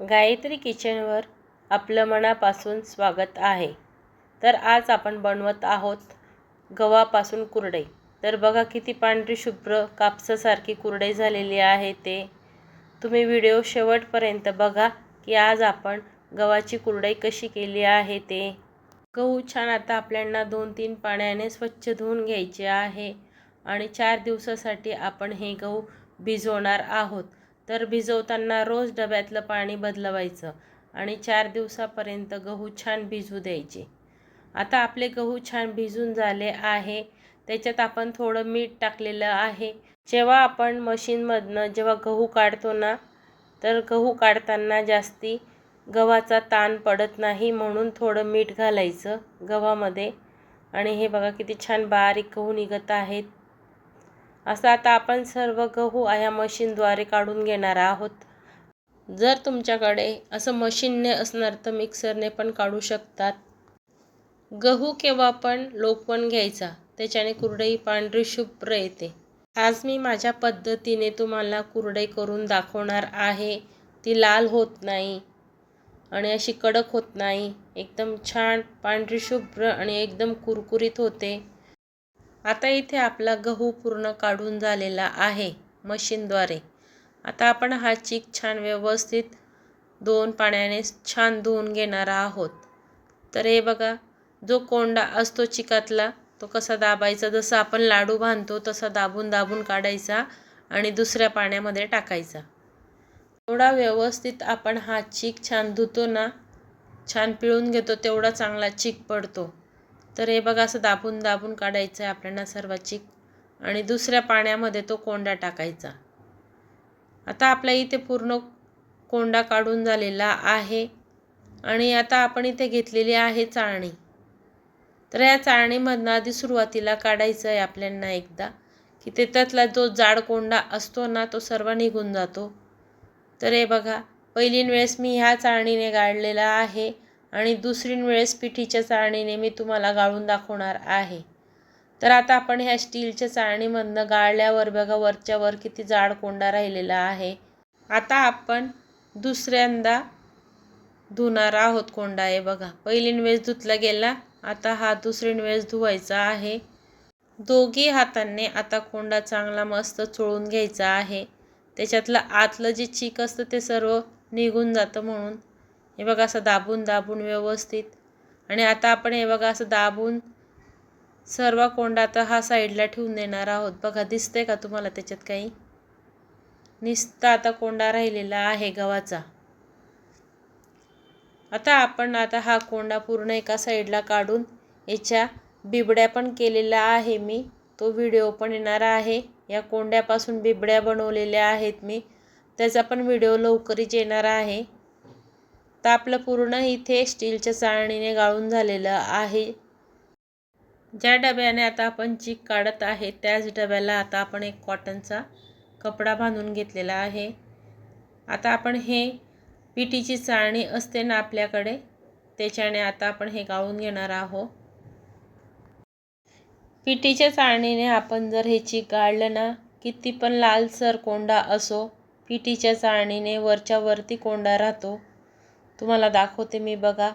गायत्री किचनवर आपलं मनापासून स्वागत आहे. तर आज आपण बनवत आहोत गव्हापासून कुरडई. तर बघा किती पांढरी शुभ्र कापसासारखी कुरडई झालेली आहे ते. तुम्ही व्हिडिओ शेवटपर्यंत बघा की आज आपण गव्हाची कुरडई कशी केली आहे ते. गहू छान आता आपल्याला दोन तीन पाण्याने स्वच्छ धुवून घ्यायचे आहे आणि चार दिवसासाठी आपण हे गहू भिजवणार आहोत. तर भिजवताना रोज डब्यातलं पाणी बदलवायचं आणि चार दिवसापर्यंत गहू छान भिजू द्यायचे. आता आपले गहू छान भिजून झाले आहे त्याच्यात आपण थोडं मीठ टाकलेलं आहे. जेव्हा आपण मशीनमधनं जेव्हा गहू काढतो ना तर गहू काढताना जास्ती गव्हाचा ताण पडत नाही म्हणून थोडं मीठ घालायचं गव्हामध्ये. आणि हे बघा किती छान बारीक गहू निघत आहेत. असं आता आपण सर्व गहू या मशीनद्वारे काढून घेणार आहोत. जर तुमच्याकडे असं मशीनने असणार तर मिक्सरने पण काढू शकतात. गहू केव्हा पण लोकवण घ्यायचा त्याच्याने कुरडई पांढरी शुभ्र येते. आज मी माझ्या पद्धतीने तुम्हाला कुरडई करून दाखवणार आहे. ती लाल होत नाही आणि अशी कडक होत नाही. एकदम छान पांढरी शुभ्र आणि एकदम कुरकुरीत होते. आता इथे आपला गहू पूर्ण काढून झालेला आहे मशीनद्वारे. आता आपण हा चीक छान व्यवस्थित दोन पाण्याने छान धुवून घेणार आहोत. तर हे बघा जो कोंडा असतो चिकातला तो कसा दाबायचा? जसं आपण लाडू बांधतो तसा दाबून दाबून काढायचा आणि दुसऱ्या पाण्यामध्ये टाकायचा. एवढा व्यवस्थित आपण हा चीक छान धुतो ना छान पिळून घेतो तेवढा चांगला चीक पडतो. तर हे बघा असं दाबून दाबून काढायचं आहे आपल्याला सर्व आणि दुसऱ्या पाण्यामध्ये तो कोंडा टाकायचा. आता आपल्या इथे पूर्ण कोंडा काढून झालेला आहे. आणि आता आपण इथे घेतलेली आहे चाळणी. तर या चाळणीमधनं आधी सुरुवातीला काढायचं आहे आपल्याला एकदा की ते त्यातला जो जाड कोंडा असतो ना तो सर्व निघून जातो. तर हे बघा पहिलीन वेळेस मी ह्या चाळणीने गाळलेला आहे. आणि दुसरी वेळेस पिठीच्या चाळणीने मी तुम्हाला गाळून दाखवणार आहे. तर आता आपण ह्या स्टीलच्या चाळणीमधनं गाळल्यावर बघा वरच्या वर किती जाड कोंडा राहिलेला आहे. आता आपण दुसऱ्यांदा धुणार आहोत कोंडा आहे बघा. पहिली वेळेस धुतला गेला आता हा दुसरी वेळेस धुवायचा आहे. दोघी हातांनी आता कोंडा चांगला मस्त चोळून घ्यायचा आहे. त्याच्यातलं आतलं जे चीक असतं ते सर्व निघून जातं म्हणून. हे बघा असं दाबून दाबून व्यवस्थित. आणि आता आपण हे बघा असं दाबून सर्व कोंडा आता हा साईडला ठेवून देणार आहोत. बघा दिसतंय का तुम्हाला त्याच्यात काही? निस्ता आता कोंडा राहिलेला आहे गव्हाचा. आता आपण आता हा कोंडा पूर्ण एका साईडला काढून याच्या बिबड्या पण केलेला आहे मी. तो व्हिडिओ पण येणार आहे. या कोंड्यापासून बिबड्या बनवलेल्या आहेत मी. त्याचा पण व्हिडिओ लवकरच येणार आहे. तर आपलं पूर्ण इथे स्टीलच्या चाळणीने गाळून झालेलं आहे. ज्या डब्याने आता आपण चीक काढत आहे त्याच डब्याला आता आपण एक कॉटनचा कपडा बांधून घेतलेला आहे. आता आपण हे पिठीची चाळणी असते ना आपल्याकडे त्याच्याने आता आपण हे गाळून घेणार आहोत. पिठीच्या चाळणीने आपण जर हे चीक गाळलं ना किती पण लालसर कोंडा असो पिठीच्या चाळणीने वरच्या वरती कोंडा राहतो. तुम्हाला दाखवते मी बघा.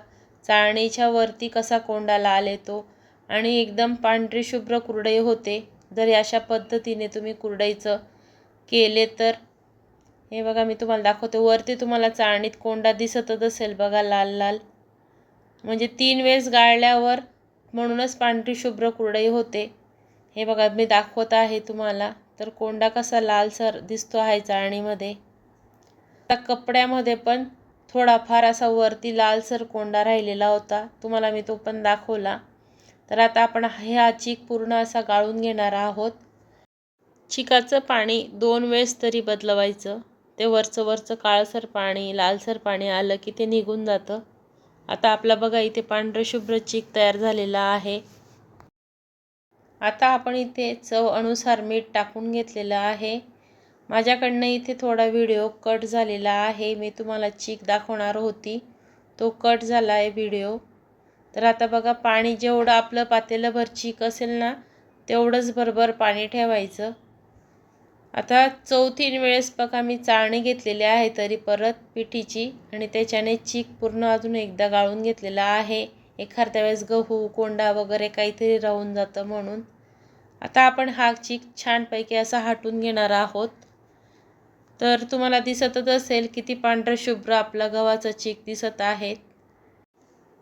चाळणीच्या वरती कसा कोंडा लाल येतो आणि एकदम पांढरी शुभ्र कुरडई होते. जर अशा पद्धतीने तुम्ही कुरडईचं केले तर. हे बघा मी तुम्हाला दाखवते. वरती तुम्हाला चाळणीत कोंडा दिसतच असेल बघा लाल लाल. म्हणजे तीन वेळेस गाळल्यावर म्हणूनच पांढरी शुभ्र कुरडई होते. हे बघा मी दाखवत आहे तुम्हाला. तर कोंडा कसा लालसर दिसतो आहे चाळणीमध्ये. आता कपड्यामध्ये पण थोडाफार असा वरती लालसर कोंडा राहिलेला होता. तुम्हाला मी तो पण दाखवला. तर आता आपण हा चीक पूर्ण असा गाळून घेणार आहोत. चिकाचं पाणी दोन वेळेस तरी बदलवायचं. ते वरचं वरचं काळसर पाणी लालसर पाणी आलं की ते निघून जातं. आता आपला बघा इथे पांढरं शुभ्र चीक तयार झालेला आहे. आता आपण इथे चव अनुसार मीठ टाकून घेतलेलं आहे. माझ्याकडनं इथे थोडा व्हिडिओ कट झालेला आहे. मी तुम्हाला चीक दाखवणार होती. तो कट झाला आहे व्हिडिओ. तर आता बघा पाणी जेवढं आपलं पातेलंभर चीक असेल ना तेवढंच भरभर पाणी ठेवायचं. आता चौथीन वेळेस बघा मी चाळणी घेतलेली आहे तरी परत पिठीची आणि त्याच्याने चीक पूर्ण अजून एकदा गाळून घेतलेला आहे. एखाद्या वेळेस गहू कोंडा वगैरे काहीतरी राहून जातं म्हणून. आता आपण हा चीक छानपैकी असा हाटून घेणार आहोत. तर तुम्हाला दिसतच असेल किती पांढरं शुभ्र आपला गव्हाचं चीक दिसत आहे.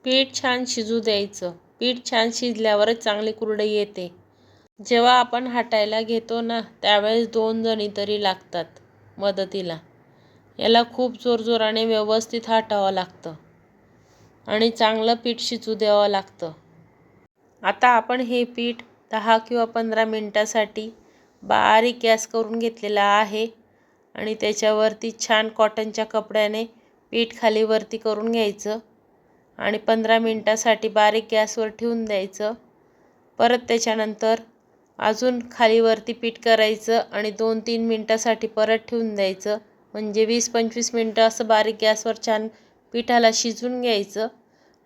पीठ छान शिजू द्यायचं. पीठ छान शिजल्यावरच चांगली कुरडई येते. जेव्हा आपण हाटायला घेतो ना त्यावेळेस दोन जणी तरी लागतात मदतीला. याला खूप जोरजोराने व्यवस्थित हाटावं लागतं आणि चांगलं पीठ शिजू द्यावं लागतं. आता आपण हे पीठ दहा किंवा पंधरा मिनटासाठी बारीक गॅस करून घेतलेला आहे. आणि त्याच्यावरती छान कॉटनच्या कपड्याने पीठ खाली वरती करून घ्यायचं. आणि पंधरा मिनटासाठी बारीक गॅसवर ठेवून द्यायचं. परत त्याच्यानंतर अजून खालीवरती पीठ करायचं आणि दोन तीन मिनटासाठी परत ठेवून द्यायचं. म्हणजे वीस पंचवीस मिनटं असं बारीक गॅसवर छान पिठाला शिजून घ्यायचं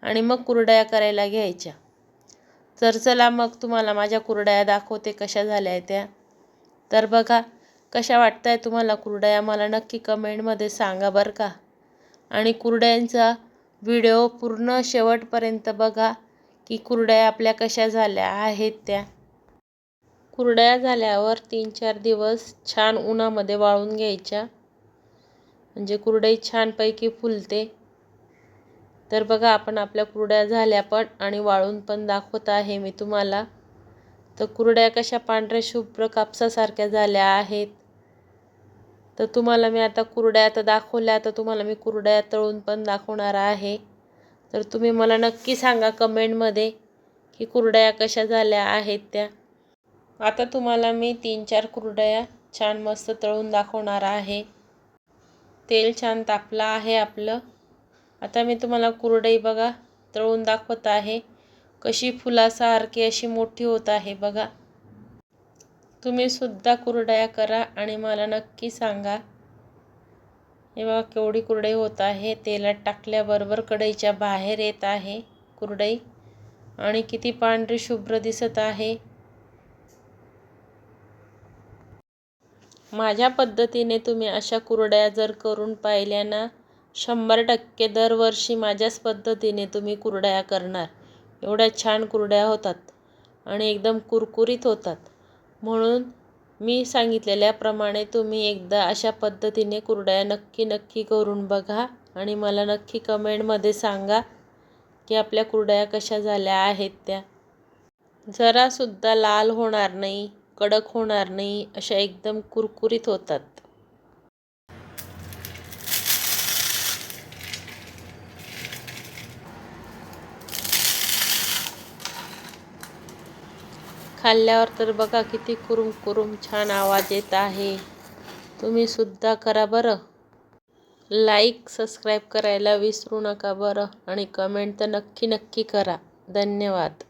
आणि मग कुरडया करायला घ्यायच्या. तर चला मग तुम्हाला माझ्या कुरडया दाखवते कशा झाल्या त्या. तर बघा कशा वाटत आहे तुम्हाला कुरडया? मला नक्की कमेंटमध्ये सांगा बरं का. आणि कुरड्यांचा व्हिडिओ पूर्ण शेवटपर्यंत बघा की कुरड्या आपल्या कशा झाल्या आहेत त्या. कुरड्या झाल्यावर तीन चार दिवस छान उन्हामध्ये वाळून घ्यायच्या. म्हणजे कुरडई छानपैकी फुलते. तर बघा आपण आपल्या कुरड्या झाल्या पण आणि वाळून पण दाखवत आहे मी तुम्हाला. तर कुरड्या कशा पांढऱ्या शुभ्र कापसासारख्या झाल्या आहेत. तर तुम्हाला मी आता कुरड्या आता दाखवल्या तर तुम्हाला मी कुरड्या तळून पण दाखवणार आहे. तर तुम्ही मला नक्की सांगा कमेंटमध्ये की कुरड्या कशा झाल्या आहेत त्या. आता तुम्हाला मी तीन चार कुरड्या छान मस्त तळून दाखवणार आहे. तेल छान तापलं आहे आपलं. आता मी तुम्हाला कुरडई बघा तळून दाखवत आहे. कशी फुलासारखी अशी मोठी होत आहे बघा. तुम्ही सुद्धा कुरडया करा आणि मला नक्की सांगा. हे बघा केवढी कुरडई होत आहे. तेलात टाकल्याबरोबर कढईच्या बाहेर येत आहे कुरडई. आणि किती पांढरी शुभ्र दिसत आहे. माझ्या पद्धतीने तुम्ही अशा कुरड्या जर करून पाहिल्या ना शंभर टक्के दरवर्षी माझ्याच पद्धतीने तुम्ही कुरड्या करणार. एवढ्या छान कुरड्या होतात आणि एकदम कुरकुरीत होतात. म्हणून मी सांगितलेल्याप्रमाणे तुम्ही एकदा अशा पद्धतीने कुरड्या नक्की नक्की करून बघा आणि मला नक्की कमेंटमध्ये सांगा की आपल्या कुरड्या कशा झाल्या आहेत त्या. जरासुद्धा लाल होणार नाही कडक होणार नाही अशा एकदम कुरकुरीत होतात. खाल्ल्यावर तर बघा किती कुरुम कुरुम छान आवाज येत आहे. तुम्ही सुद्धा करा बरं. लाईक सबस्क्राईब करायला विसरू नका बरं आणि कमेंट तर नक्की नक्की करा. धन्यवाद.